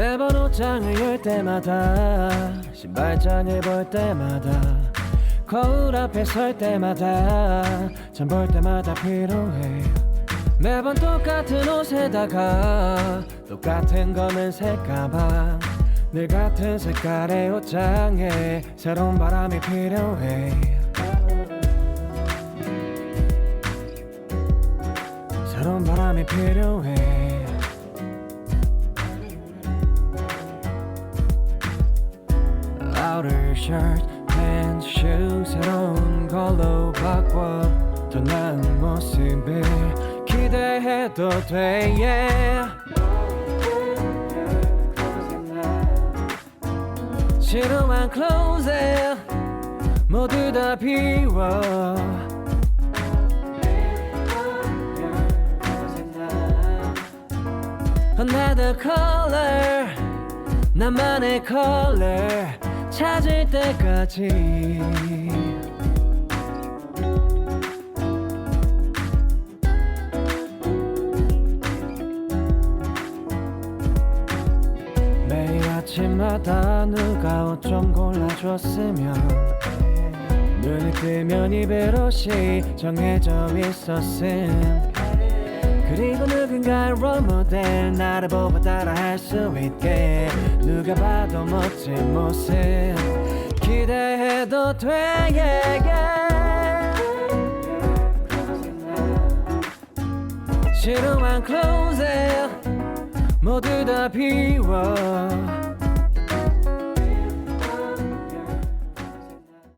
옷장을 열 때마다 신발장을 볼 때마다 거울 앞에 설 때마다 참 볼 때마다 필요해. 매번 똑같은 옷에다가 똑같은 검은 색 가방 늘 같은 색깔의 옷장에 새로운 바람이 필요해. 새로운 바람이 필요해 outer shirt, pants, shoe 새로운 걸로 바꿔 더 나은 모습을 기대해도 돼 yeah. 지루한 클로set 모두 다 비워 Another color 나만의 color 찾을 때까지. 매일 아침마다 누가 옷 좀 골라줬으면 눈이 뜨면 이베로시 정해져 있었음 그리고 누군가의 롤모델 나를 보고 따라할 수 있게 누가 봐도 멋진 모습 기대해도 돼 yeah, yeah. 지루한 클로set 모두 다 비워